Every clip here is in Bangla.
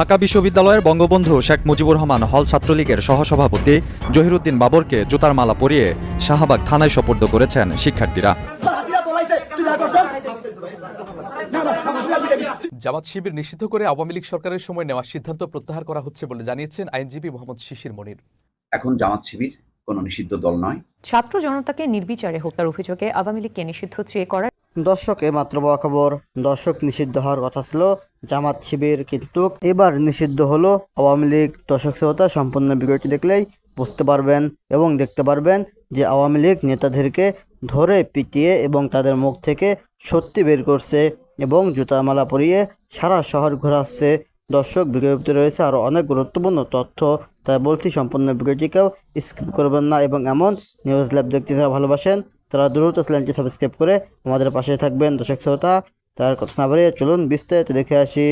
ঢাকা বিশ্ববিদ্যালয়ের বঙ্গবন্ধু শেখ মুজিবুর রহমান হল ছাত্রলীগের সহসভাপতি জহিরুদ্দিন বাবরকে জুতার মালা পরিয়ে শাহবাগ থানায় সোপর্দ করেছেন শিক্ষার্থীরা। জামাত শিবির নিষিদ্ধ করে আওয়ামী লীগ সরকারের সময় নেওয়া সিদ্ধান্ত প্রত্যাহার করা হচ্ছে বলে জানিয়েছেন আইনজীবী মোহাম্মদ শিশির মনির। এখন জামাত শিবির কোনো নিষিদ্ধ দল নয়। ছাত্র জনতাকে নির্বিচারে হত্যার অভিযোগে আওয়ামী লীগকে নিষিদ্ধ চেয়ে করার দর্শক এ মাত্র বড় খবর। দর্শক, নিষিদ্ধ হওয়ার কথা ছিল। জামাত শিবির কিন্তু এবার নিষিদ্ধ হলো। আওয়ামী লীগ দর্শক শ্রোতা, সম্পূর্ণ ভিডিওটি দেখলেই বুঝতে পারবেন এবং দেখতে পারবেন যে আওয়ামী লীগ নেতাদেরকে ধরে পিটিয়ে এবং তাদের মুখ থেকে সত্যি বের করছে এবং জুতামালা পরিয়ে সারা শহর ঘোরাচ্ছে। দর্শক ভিডিওতে রয়েছে আরও অনেক গুরুত্বপূর্ণ তথ্য। তাই বলছি, সম্পূর্ণ ভিডিওটিকেও স্কিপ করবেন না এবং এমন নিউজ ল্যাব দেখতে যারা ভালোবাসেন তারা দ্রুত চ্যানেলটি সাবস্ক্রাইব করে আমাদের পাশে থাকবেন। দর্শক শ্রোতা তার কথা না বাড়িয়ে চলুন বিস্তারিত দেখে আসি।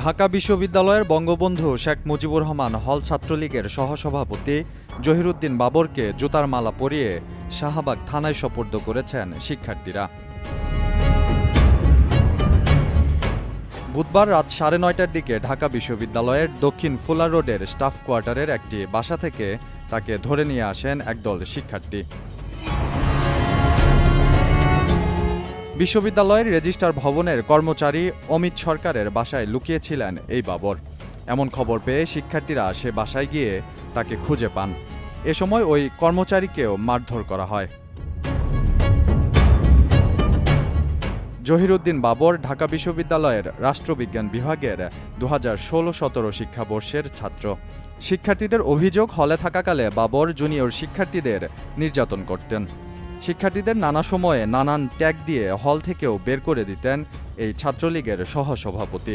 ঢাকা বিশ্ববিদ্যালয়ের বঙ্গবন্ধু শেখ মুজিবুর রহমান হল ছাত্রলীগের সহসভাপতি জহিরুদ্দিন বাবরকে জুতার মালা পরিয়ে শাহবাগ থানায় সোপর্দ করেছেন শিক্ষার্থীরা। বুধবার রাত সাড়ে নয়টার দিকে ঢাকা বিশ্ববিদ্যালয়ের দক্ষিণ ফুলা রোডের স্টাফ কোয়ার্টারের একটি বাসা থেকে তাকে ধরে নিয়ে আসেন একদল শিক্ষার্থী। বিশ্ববিদ্যালয়ের রেজিস্ট্রার ভবনের কর্মচারী অমিত সরকারের বাসায় লুকিয়েছিলেন এই বাবর। এমন খবর পেয়ে শিক্ষার্থীরা সে বাসায় গিয়ে তাকে খুঁজে পান। এ সময় ওই কর্মচারীকেও মারধর করা হয়। জহিরুদ্দিন বাবর ঢাকা বিশ্ববিদ্যালয়ের রাষ্ট্রবিজ্ঞান বিভাগের দু হাজার ষোলো সতেরো শিক্ষাবর্ষের ছাত্র। শিক্ষার্থীদের অভিযোগ, হলে থাকাকালে বাবর জুনিয়র শিক্ষার্থীদের নির্যাতন করতেন। শিক্ষার্থীদের নানা সময়ে নানান ট্যাগ দিয়ে হল থেকেও বের করে দিতেন এই ছাত্রলীগের সহসভাপতি।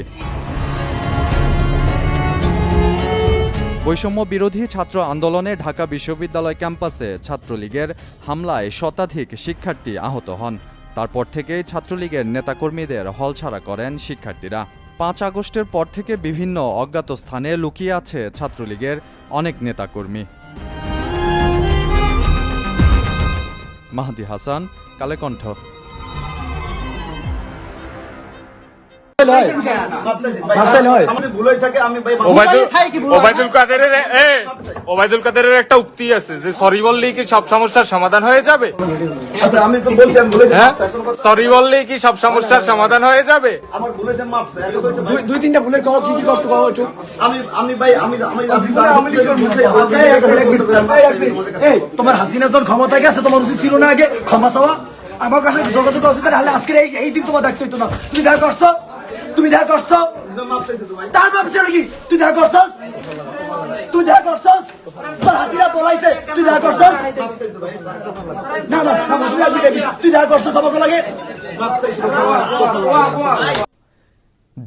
বৈষম্য বিরোধী ছাত্র আন্দোলনে ঢাকা বিশ্ববিদ্যালয় ক্যাম্পাসে ছাত্রলীগের হামলায় শতাধিক শিক্ষার্থী আহত হন। তারপর থেকেই ছাত্রলীগের নেতাকর্মীদের হল ছাড়া করেন শিক্ষার্থীরা। পাঁচ আগস্টের পর থেকে বিভিন্ন অজ্ঞাত স্থানে লুকিয়ে আছে ছাত্রলীগের অনেক নেতাকর্মী। মাহাদি হাসান, কালেকণ্ঠ। ওবায়দুল কাদেরের এ ওবায়দুল কাদেরের একটা উক্তি আছে যে সরি বললেই কি সব সমস্যার সমাধান হয়ে যাবে? আচ্ছা আমি তো বলছি আমি বলেছি হ্যাঁ? সরি বললেই কি সব সমস্যার সমাধান হয়ে যাবে। দুই তিনটা ভুলের কথা তোমার হাসিনা যখন ক্ষমতায় গেছে তোমার উচিত ছিল না আগে ক্ষমা চাওয়া। আমার কাছে যোগাযোগ আছে তাহলে আজকের এই এই দিন তোমার দেখতে হইতো না। তুমি দেখা করছ তুমি দেখা করছ? মাপ চাইছে তো ভাই তার ভাবছে কি? তুই দেখা করছস? তুই দেখা করছস? তোর হাতিরা বলাইছে, তুই দেখা করছস? না না তুই দেখা করছস আমাকে লাগে?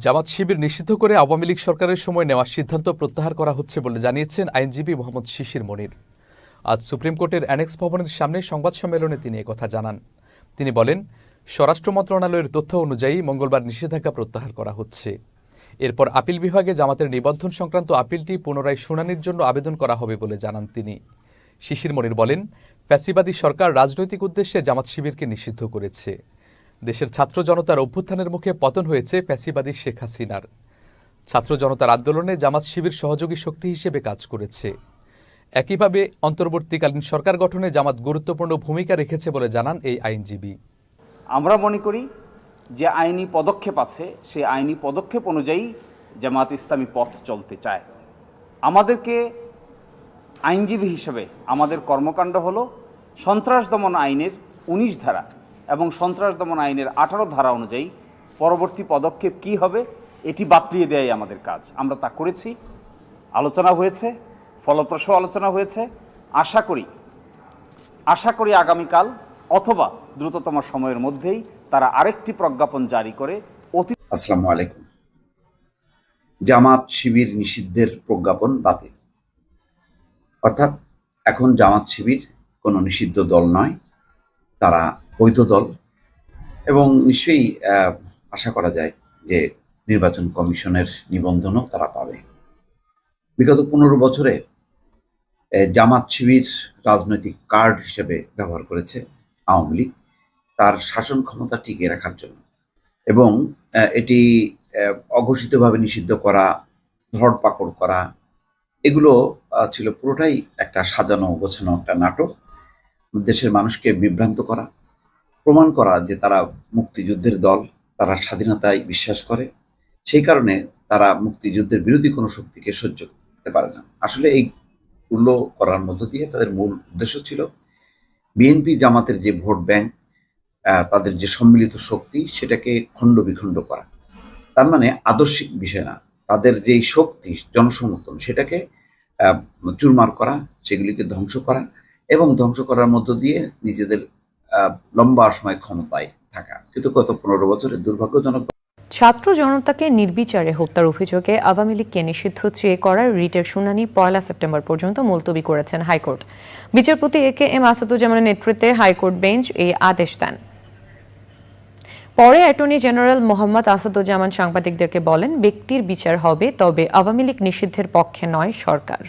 জামাত শিবির নিষিদ্ধ করে আওয়ামী লীগ সরকারের সময় নেওয়া সিদ্ধান্ত প্রত্যাহার করা হচ্ছে বলে জানিয়েছেন আইনজীবী মোহাম্মদ শিশির মনির। আজ সুপ্রিম কোর্টের অ্যানেক্স ভবনের সামনে সংবাদ সম্মেলনে তিনি কথা জানান। তিনি বলেন স্বরাষ্ট্র মন্ত্রণালয়ের তথ্য অনুযায়ী মঙ্গলবার নিষেধাজ্ঞা প্রত্যাহার করা হচ্ছে। এরপর আপিল বিভাগে জামাতের নিবন্ধন সংক্রান্ত আপিলটি পুনরায় শুনানির জন্য আবেদন করা হবে বলে জানান তিনি। শিশির মনির বলেন, ফ্যাসিবাদী সরকার রাজনৈতিক উদ্দেশ্যে জামাত শিবিরকে নিষিদ্ধ করেছে। দেশের ছাত্র জনতার অভ্যুত্থানের মুখে পতন হয়েছে ফ্যাসিবাদী শেখ হাসিনার। ছাত্র জনতার আন্দোলনে জামাত শিবির সহযোগী শক্তি হিসেবে কাজ করেছে। একইভাবে অন্তর্বর্তীকালীন সরকার গঠনে জামাত গুরুত্বপূর্ণ ভূমিকা রেখেছে বলে জানান এই আইনজীবী। আমরা মনে করি যে আইনি পদক্ষেপ আছে সেই আইনি পদক্ষেপ অনুযায়ী জামাত ইসলামী পথ চলতে চায়। আমাদেরকে আইনজীবী হিসেবে আমাদের কর্মকাণ্ড হল সন্ত্রাস দমন আইনের ১৯ ধারা এবং সন্ত্রাস দমন আইনের আঠারো ধারা অনুযায়ী পরবর্তী পদক্ষেপ কি হবে, এটি বাতলিয়ে দেয়াই আমাদের কাজ। আমরা তা করেছি, আলোচনা হয়েছে, ফলপ্রসূ আলোচনা হয়েছে। আশা করি আশা করি আগামীকাল অথবা দ্রুততম সময়ের মধ্যেই তারা আরেকটি প্রজ্ঞাপন জারি করে। অতি আসসালামু আলাইকুম। জামাত শিবির নিষিদ্ধের প্রজ্ঞাপন বাতিল। অর্থাৎ এখন জামাত শিবির কোনো নিষিদ্ধ দল নয়, তারা বৈধ দল। এবং নিশ্চয়ই আশা করা যায় যে নির্বাচন কমিশনের নিবন্ধনও তারা পাবে। বিগত পনেরো বছরে জামাত শিবির রাজনৈতিক কার্ড হিসেবে ব্যবহার করেছে। আওয়ামী লীগ তার শাসন ক্ষমতা টিকিয়ে রাখার জন্য। এবং এটি অঘোষিতভাবে নিষিদ্ধ করা, ধরপাকড় করা, এগুলো ছিল পুরোটাই একটা সাজানো, গোছানো একটা নাটক। দেশের মানুষকে বিভ্রান্ত করা, প্রমাণ করা যে তারা মুক্তিযুদ্ধের দল, তারা স্বাধীনতায় বিশ্বাস করে, সেই কারণে তারা মুক্তিযুদ্ধের বিরোধী কোনো শক্তিকে সহ্য করতে পারে না। আসলে এই এইগুলো করার মধ্য দিয়ে তাদের মূল উদ্দেশ্য ছিল বিএনপি জামাতের যে ভোট ব্যাংক তাদের যে সম্মিলিত শক্তি, সেটাকে খণ্ড বিখণ্ড করা। তার মানে আদর্শিক বিষয় না। তাদের যেই শক্তি, জনসমর্থন, সেটাকে চুরমার করা, সেগুলিকে ধ্বংস করা এবং ধ্বংস করার মধ্য দিয়ে নিজেদের লম্বা সময় ক্ষমতায় থাকা। কিন্তু গত পনেরো বছরের দুর্ভাগ্যজনক ছাত্র জনতাকে নির্বিচারে হত্যার অভিযোগে আওয়ামী লীগকে নিষিদ্ধ চেয়ে করার রিটের শুনানি পয়লা সেপ্টেম্বর পর্যন্ত মুলতবি করেছেন হাইকোর্ট। বিচারপতি এ কে এম আসাদুজ্জামানের নেতৃত্বে হাইকোর্ট বেঞ্চ এই আদেশ দেন। পরে অ্যাটর্নি জেনারেল মোহাম্মদ আসাদুজ্জামান সাংবাদিকদেরকে বলেন, ব্যক্তির বিচার হবে, তবে আওয়ামী লীগ নিষিদ্ধের পক্ষে নয় সরকার।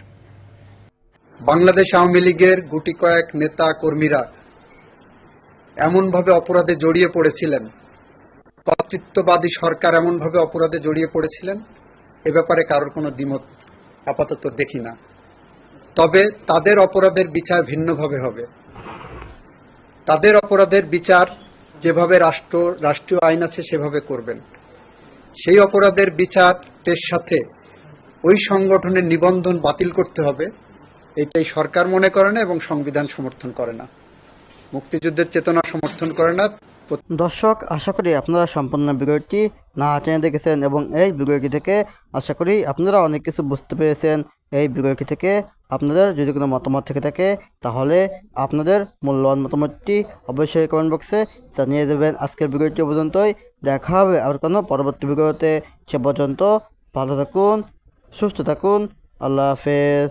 বাংলাদেশ আওয়ামী লীগের গুটি কয়েক নেতা কর্মীরা এমনভাবে অপরাধে জড়িয়ে পড়েছিলেন। কর্তৃত্ববাদী সরকার এমনভাবে অপরাধে জড়িয়ে পড়েছিলেন? এ ব্যাপারে কারোর কোনো দ্বিমত আপাতত দেখি না। তবে তাদের অপরাধের বিচার ভিন্নভাবে হবে। তাদের অপরাধের বিচার যেভাবে রাষ্ট্র, রাষ্ট্রীয় আইন আছে সেভাবে করবেন। সেই অপরাধের বিচারের সাথে ওই সংগঠনের নিবন্ধন বাতিল করতে হবে। এটাই সরকার মনে করে না এবং সংবিধান সমর্থন করে না। মুক্তিযুদ্ধের চেতনা সমর্থন করে না। দর্শক, আশা করি আপনারা সম্পূর্ণ ভিডিওটি না টেনে দেখেছেন এবং এই ভিডিওটি থেকে আশা করি আপনারা অনেক কিছু বুঝতে পেরেছেন। এই ভিডিওটি থেকে আপনাদের যদি কোনো মতামত থেকে থাকে, তাহলে আপনাদের মূল্যবান মতামতটি অবশ্যই কমেন্ট বক্সে জানিয়ে দেবেন। আজকের ভিডিওটি পর্যন্তই। দেখা হবে আর কোনো পরবর্তী ভিডিওতে। সে পর্যন্ত ভালো থাকুন, সুস্থ থাকুন। আল্লাহ হাফেজ।